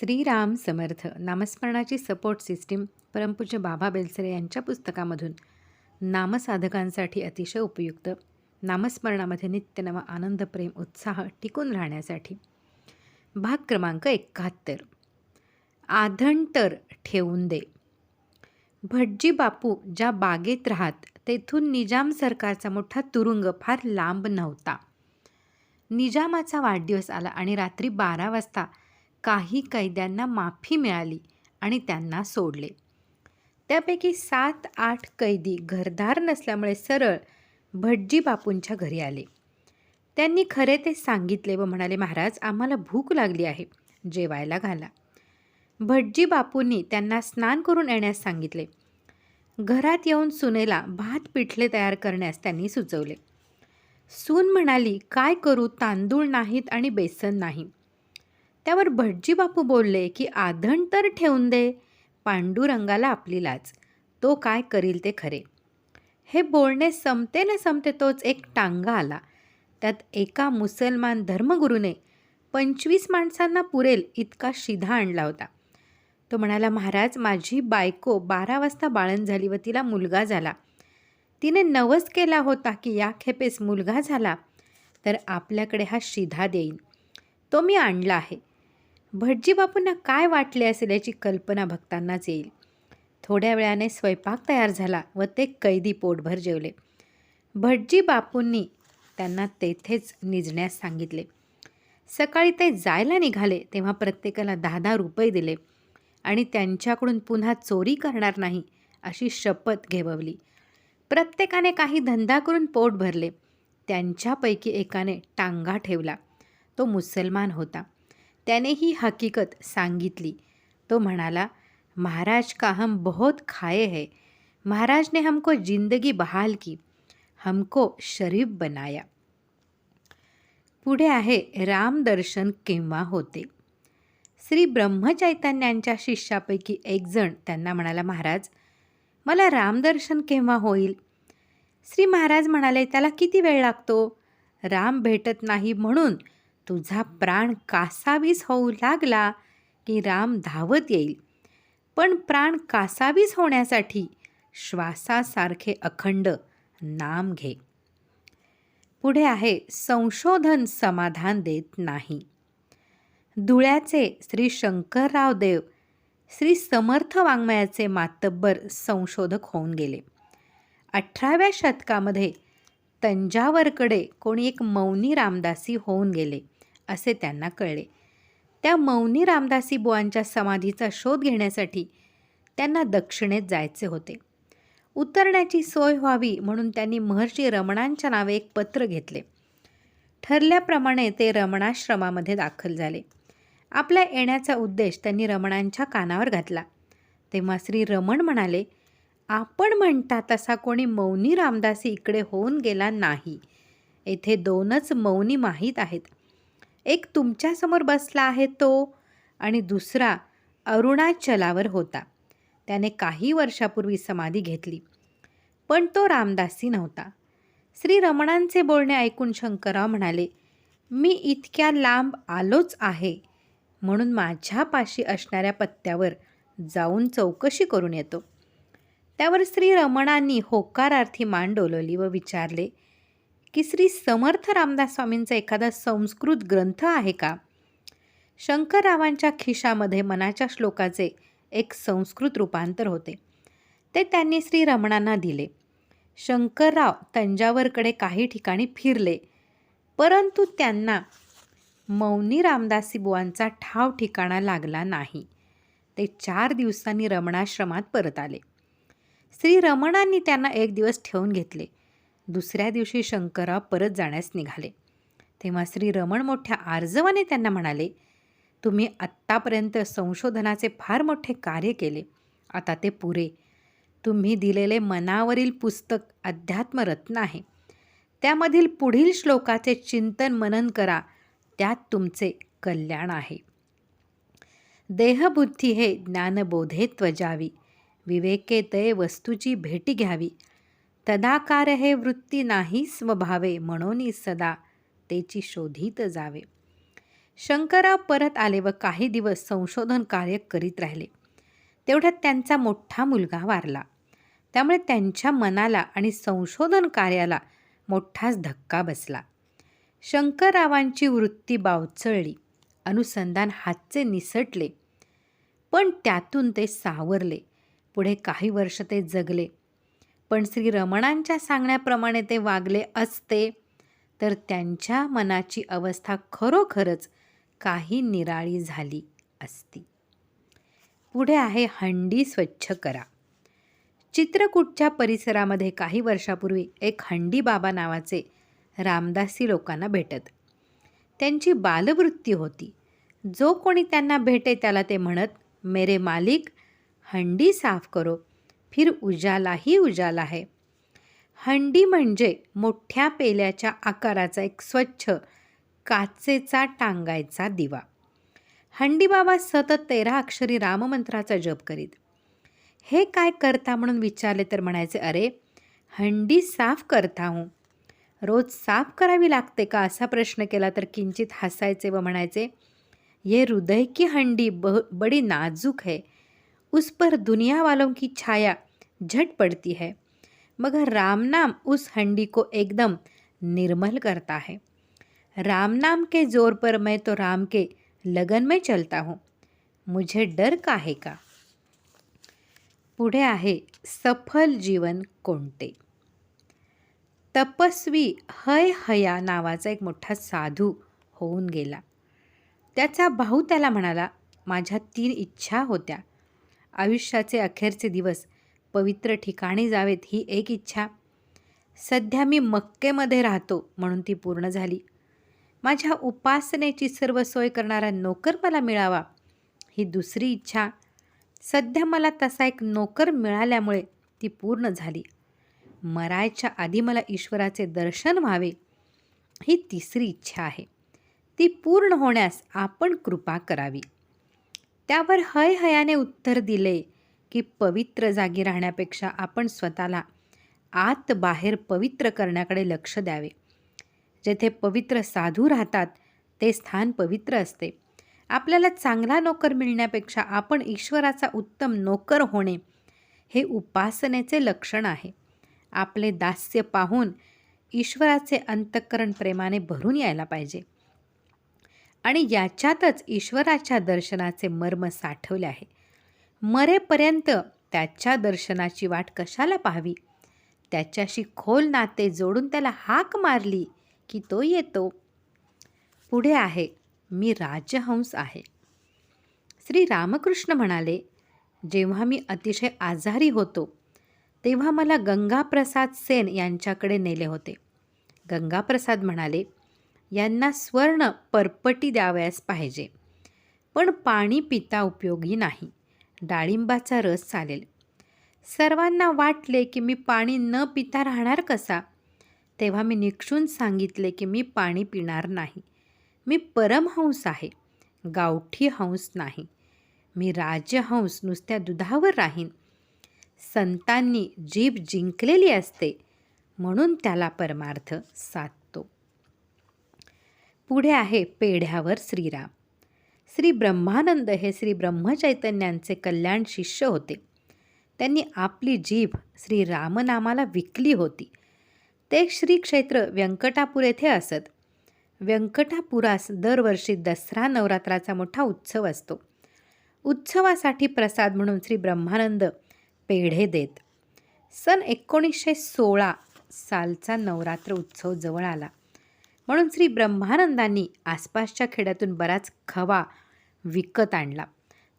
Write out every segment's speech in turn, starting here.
श्रीराम समर्थ नामस्मरणाची support system परमपूज्य बाबा बेलसरे यांच्या पुस्तकामधून नामसाधकांसाठी अतिशय उपयुक्त. नामस्मरणामध्ये नित्यनवा आनंद प्रेम उत्साह टिकून राहण्यासाठी. भाग क्रमांक एकाहत्तर. आधणतर ठेवून दे. भटजी बापू ज्या बागेत राहत तेथून निजाम सरकारचा मोठा तुरुंग फार लांब नव्हता. निजामाचा वाढदिवस आला आणि रात्री बारा वाजता काही कैद्यांना माफी मिळाली आणि त्यांना सोडले. त्यापैकी सात आठ कैदी घरदार नसल्यामुळे सरळ भटजी बापूंच्या घरी आले. त्यांनी खरे ते सांगितले व म्हणाले महाराज आम्हाला भूक लागली आहे. जेवायला घाला. भटजी बापूंनी त्यांना स्नान करून येण्यास सांगितले. घरात येऊन सुनेला भात पिठले तयार करण्यास त्यांनी सुचवले. सून म्हणाली काय करू? तांदूळ नाहीत आणि बेसन नाही. त्यावर भटजी बापू बोलले की आधण तर ठेवून दे. पांडुरंगाला आपली लाज तो काय करील ते खरे. हे बोलणे संपते न संपते तोच एक टांगा आला. त्यात एका मुसलमान धर्मगुरूने पंचवीस माणसांना पुरेल इतका शिधा आणला होता. तो म्हणाला महाराज माझी बायको बारा वाजता बाळण झाली व तिला मुलगा झाला. तिने नवस केला होता की या खेपेस मुलगा झाला तर आपल्याकडे हा शिधा देईन. तो मी आणला आहे. भटजी बापूंना काय वाटले असेल याची कल्पना भक्तांनाच येईल. थोड्या वेळाने स्वयंपाक तयार झाला व ते कैदी पोटभर जेवले. भटजी बापूंनी त्यांना तेथेच निजण्यास सांगितले. सकाळी ते जायला निघाले तेव्हा प्रत्येकाला दहा दहा रुपये दिले आणि त्यांच्याकडून पुन्हा चोरी करणार नाही अशी शपथ घेवली प्रत्येकाने काही धंदा करून पोट भरले. त्यांच्यापैकी एकाने टांगा ठेवला. तो मुसलमान होता. त्याने ही हकीकत सांगितली. तो म्हणाला महाराज का हम बहुत खाए है? महाराज ने हमको जिंदगी बहाल की हमको शरीफ बनाया। पुढे आहे रामदर्शन केव्हा होते? श्री ब्रह्मचैतन्यांच्या शिष्यापैकी एकजण त्यांना म्हणाला महाराज मला रामदर्शन केव्हा होईल? श्री महाराज म्हणाले त्याला किती वेळ लागतो? राम भेटत नाही म्हणून तुझा प्राण कासावीस होऊ लागला की राम धावत येईल. पण प्राण कासावीस होण्यासाठी श्वासासारखे अखंड नाम घे. पुढे आहे संशोधन समाधान देत नाही. धुळ्याचे श्री शंकरराव देव श्री समर्थ वाङ्मयाचे मातब्बर संशोधक होऊन गेले. अठराव्या शतकामध्ये तंजावरकडे कोणी एक मौनी रामदासी होऊन गेले. असे त्यांना कळले. त्या मौनी रामदासी बुवांच्या समाधीचा शोध घेण्यासाठी त्यांना दक्षिणेत जायचे होते. उतरण्याची सोय व्हावी म्हणून त्यांनी महर्षी रमणांच्या नावे एक पत्र घेतले. ठरल्याप्रमाणे ते रमणाश्रमामध्ये दाखल झाले. आपल्या येण्याचा उद्देश त्यांनी रमणांच्या कानावर घातला. तेव्हा श्री रमण म्हणाले आपण म्हणता तसा कोणी मौनी रामदासी इकडे होऊन गेला नाही. येथे दोनच मौनी माहीत आहेत. एक तुमच्यासमोर बसला आहे तो आणि दुसरा अरुणाचलावर होता. त्याने काही वर्षापूर्वी समाधी घेतली पण तो रामदासी नव्हता. श्री रमणांचे बोलणे ऐकून शंकरराव म्हणाले मी इतक्या लांब आलोच आहे म्हणून माझ्यापाशी असणाऱ्या पत्त्यावर जाऊन चौकशी करून येतो. त्यावर श्री रमणांनी होकारार्थी मान डोलवली व विचारले की श्री समर्थ रामदास स्वामींचा एखादा संस्कृत ग्रंथ आहे का? शंकररावांच्या खिशामध्ये मनाच्या श्लोकाचे एक संस्कृत रूपांतर होते. ते त्यांनी श्री रमणांना दिले. शंकरराव तंजावरकडे काही ठिकाणी फिरले. परंतु त्यांना मौनी रामदासी बुवांचा ठाव ठिकाणा लागला नाही. ते चार दिवसांनी रमणाश्रमात परत आले. श्री रमणांनी त्यांना एक दिवस ठेवून घेतले. दुसऱ्या दिवशी शंकरराव परत जाण्यास निघाले. तेव्हा श्री रमण मोठ्या आर्जवाने त्यांना म्हणाले तुम्ही आत्तापर्यंत संशोधनाचे फार मोठे कार्य केले. आता ते पुरे. तुम्ही दिलेले मनावरील पुस्तक अध्यात्मरत्न आहे. त्यामधील पुढील श्लोकाचे चिंतन मनन करा. त्यात तुमचे कल्याण आहे. देहबुद्धी हे ज्ञानबोधे त्वजावी. विवेके तय वस्तूची भेटी घ्यावी. तदाकार हे वृत्ती नाही स्वभावे म्हणून सदा तेची शोधित जावे. शंकरराव परत आले व काही दिवस संशोधन कार्य करीत राहिले. तेवढ्यात त्यांचा मोठा मुलगा वारला. त्यामुळे त्यांच्या मनाला आणि संशोधन कार्याला मोठाच धक्का बसला. शंकररावांची वृत्ती बावचळली. अनुसंधान हातचे निसटले. पण त्यातून ते सावरले. पुढे काही वर्ष ते जगले. पण श्री रमणांच्या सांगण्याप्रमाणे ते वागले असते तर त्यांच्या मनाची अवस्था खरोखरच काही निराळी झाली असती. पुढे आहे हंडी स्वच्छ करा. चित्रकूटच्या परिसरामध्ये काही वर्षापूर्वी एक हंडी बाबा नावाचे रामदासी लोकांना भेटत. त्यांची बालवृत्ती होती. जो कोणी त्यांना भेटे त्याला ते म्हणत मेरे मालिक हंडी साफ करो फिर उजालाही उजाला आहे. हंडी म्हणजे मोठ्या पेल्याच्या आकाराचा एक स्वच्छ काचेचा टांगायचा दिवा. हंडी बाबा सतत तेरा अक्षरी राममंत्राचा जप करीत. हे काय करता म्हणून विचारले तर म्हणायचे अरे हंडी साफ करता हूँ. रोज साफ करावी लागते का? असा प्रश्न केला तर किंचित हसायचे व म्हणायचे ये हृदय की हंडी ब बड़ी नाजूक है. उस पर दुनिया वालों की छाया झट पड़ती है मगर राम नाम उस हंडी को एकदम निर्मल करता है। राम नाम के जोर पर मैं तो राम के लगन में चलता हूँ मुझे डर काहे का? पुढे आहे सफल जीवन कोणते तपस्वी हय हया नावाचा एक मोठा साधू होऊन गेला. त्याचा भाऊ त्याला म्हणाला माझ्या तीन इच्छा होत्या आयुष्याचे अखेरचे दिवस पवित्र ठिकाणी जावेत ही एक इच्छा. सध्या मी मक्केमध्ये राहतो म्हणून ती पूर्ण झाली. माझ्या उपासनेची सर्व सोय करणारा नोकर मला मिळावा ही दुसरी इच्छा. सध्या मला तसा एक नोकर मिळाल्यामुळे ती पूर्ण झाली. मरायच्या आधी मला ईश्वराचे दर्शन व्हावे ही तिसरी इच्छा आहे. ती पूर्ण होण्यास आपण कृपा करावी. त्यावर हय हयाने उत्तर दिले की पवित्र जागी राहण्यापेक्षा आपण स्वतःला आत बाहेर पवित्र करण्याकडे लक्ष द्यावे. जेथे पवित्र साधू राहतात ते स्थान पवित्र असते. आपल्याला चांगला नोकर मिळण्यापेक्षा आपण ईश्वराचा उत्तम नोकर होणे हे उपासनेचे लक्षण आहे. आपले दास्य पाहून ईश्वराचे अंतःकरण प्रेमाने भरून यायला पाहिजे. आणि याच्यातच ईश्वराच्या दर्शनाचे मर्म साठवले आहे. मरेपर्यंत त्याच्या दर्शनाची वाट कशाला पाहावी? त्याच्याशी खोल नाते जोडून त्याला हाक मारली की तो येतो. पुढे आहे मी राजहंस आहे. श्री रामकृष्ण म्हणाले जेव्हा मी अतिशय आजारी होतो तेव्हा मला गंगाप्रसाद सेन यांच्याकडे नेले होते. गंगाप्रसाद म्हणाले यांना स्वर्ण परपटी द्यावयास पाहिजे. पण पाणी पिता उपयोगी नाही. डाळिंबाचा रस चालेल. सर्वांना वाटले की मी पाणी न पिता राहणार कसा? तेव्हा मी निक्षून सांगितले की मी पाणी पिणार नाही. मी परमहंस आहे. गावठी हंस नाही. मी राजहंस नुसत्या दुधावर राहीन. संतांनी जीभ जिंकलेली असते म्हणून त्याला परमार्थ साथ पुढे आहे पेढ्यावर श्रीराम. श्री ब्रह्मानंद हे श्री ब्रह्मचैतन्यांचे कल्याण शिष्य होते. त्यांनी आपली जीभ श्री रामनामाला विकली होती. ते श्री क्षेत्र व्यंकटापूर येथे असत. व्यंकटापुरास दरवर्षी दसरा नवरात्राचा मोठा उत्सव असतो. उत्सवासाठी प्रसाद म्हणून श्री ब्रह्मानंद पेढे देत. सन एकोणीसशे सोळा सालचा नवरात्र उत्सव जवळ आला. म्हणून श्री ब्रह्मानंदांनी आसपासच्या खेड्यातून बराच खवा विकत आणला.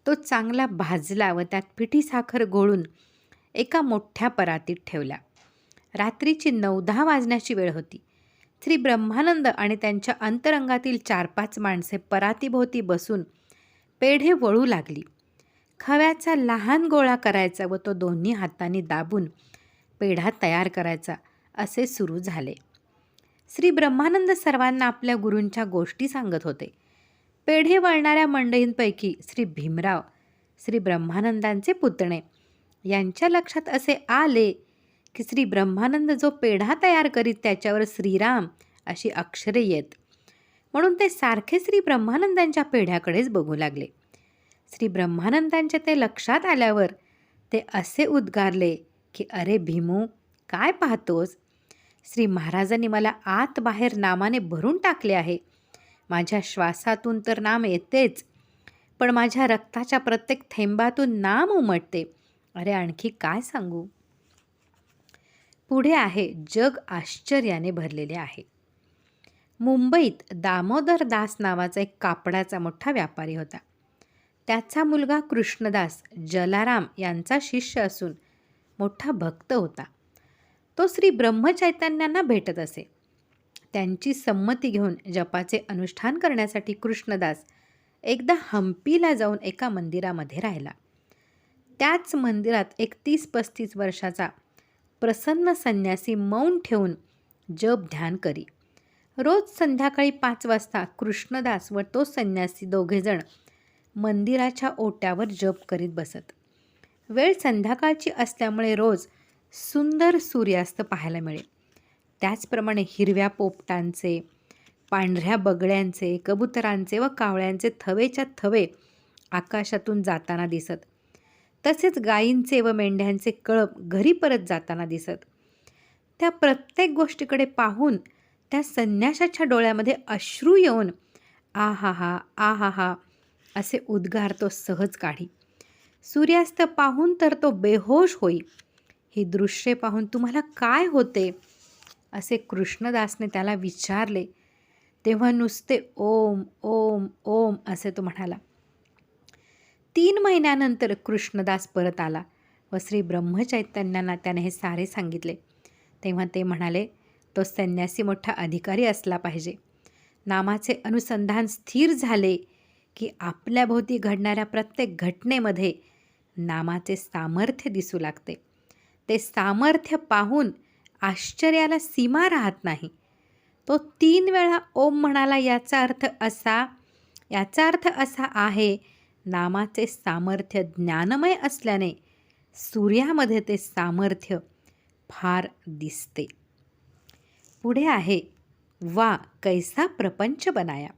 तो चांगला भाजला व त्यात पिठी साखर घोळून एका मोठ्या परातीत ठेवला रात्रीची नऊ दहा वाजण्याची वेळ होती. श्री ब्रह्मानंद आणि त्यांच्या अंतरंगातील चार पाच माणसे परातीभोवती बसून पेढे वळू लागली. खव्याचा लहान गोळा करायचा व तो दोन्ही हातांनी दाबून पेढा तयार करायचा असे सुरू झाले. श्री ब्रह्मानंद सर्वांना आपल्या गुरूंच्या गोष्टी सांगत होते. पेढे वळणाऱ्या मंडळींपैकी श्री भीमराव श्री ब्रह्मानंदांचे पुतणे यांच्या लक्षात असे आले की श्री ब्रह्मानंद जो पेढा तयार करीत त्याच्यावर श्रीराम अशी अक्षरे येत. म्हणून ते सारखे श्री ब्रह्मानंदांच्या पेढ्याकडेच बघू लागले. श्री ब्रह्मानंदांच्या ते लक्षात आल्यावर ते असे उद्गारले की अरे भीमू काय पाहतोस? श्री महाराजांनी मला आत बाहेर नामाने भरून टाकले आहे. माझ्या श्वासातून तर नाम येतेच पण माझ्या रक्ताच्या प्रत्येक थेंबातून नाम उमटते. अरे आणखी काय सांगू? पुढे आहे जग आश्चर्याने भरलेले आहे. मुंबईत दामोदर दास नावाचा एक कापडाचा मोठा व्यापारी होता. त्याचा मुलगा कृष्णदास जलाराम यांचा शिष्य असून मोठा भक्त होता. तो श्री ब्रह्मचैतन्यांना भेटत असे. त्यांची संमती घेऊन जपाचे अनुष्ठान करण्यासाठी कृष्णदास एकदा हम्पीला जाऊन एका मंदिरामध्ये राहिला. त्याच मंदिरात एक तीस पस्तीस वर्षाचा प्रसन्न संन्यासी मौन ठेवून जप ध्यान करी. रोज संध्याकाळी पाच वाजता कृष्णदास व तो संन्यासी दोघेजण मंदिराच्या ओट्यावर जप करीत बसत. वेळ संध्याकाळची असल्यामुळे रोज सुंदर सूर्यास्त पाहायला मिळेल. त्याचप्रमाणे हिरव्या पोपटांचे पांढऱ्या बगड्यांचे कबुतरांचे व कावळ्यांचे थवेच्या थवे आकाशातून जाताना दिसत. तसेच गायींचे व मेंढ्यांचे कळप घरी परत जाताना दिसत. त्या प्रत्येक गोष्टीकडे पाहून त्या संन्याशाच्या डोळ्यामध्ये अश्रू येऊन आ हा हा आ हा हा असे उद्गार तो सहज काढी. सूर्यास्त पाहून तर तो बेहोश होई. ही दृश्ये पाहून तुम्हाला काय होते? असे कृष्णदासने त्याला विचारले. तेव्हा नुसते ओम ओम ओम असे तो म्हणाला. तीन महिन्यानंतर कृष्णदास परत आला व श्री ब्रह्मचैतन्यांना त्याने हे सारे सांगितले. तेव्हा ते म्हणाले तो संन्यासी मोठा अधिकारी असला पाहिजे. नामाचे अनुसंधान स्थिर झाले की आपल्याभोवती घडणाऱ्या प्रत्येक घटनेमध्ये नामाचे सामर्थ्य दिसू लागते. ते सामर्थ्य पाहून आश्चर्याला सीमा राहत नाही. तो तीन वेळा ओम म्हणाला याचा अर्थ असा याचा अर्थ असा आहे नामाचे सामर्थ्य ज्ञानमय असल्याने सूर्यामध्ये ते सामर्थ्य फार दिसते. पुढे आहे वा कैसा प्रपंच बनाया.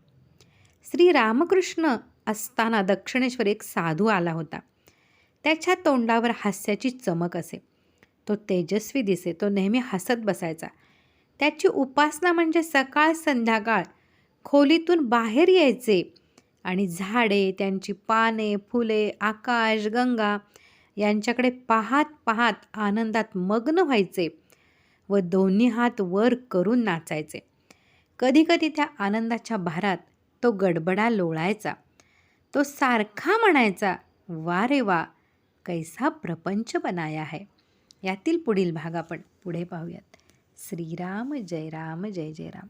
श्री रामकृष्ण असताना दक्षिणेश्वर एक साधू आला होता. त्याच्या तोंडावर हास्याची चमक असे. तो तेजस्वी दिसे तो नेहमी हसत बसायचा. त्याची उपासना म्हणजे सकाळ संध्याकाळ खोलीतून बाहेर यायचे आणि झाडे त्यांची पाने फुले आकाश गंगा यांच्याकडे पाहात पाहात आनंदात मग्न व्हायचे व दोन्ही हात वर करून नाचायचे. कधीकधी त्या आनंदाच्या भारात तो गडबडा लोळायचा. तो सारखा म्हणायचा वा रे वा कैसा प्रपंच बनाया है. यातील पुढील भाग आपण पुढे पाहूयात. श्रीराम जय राम जय जय राम.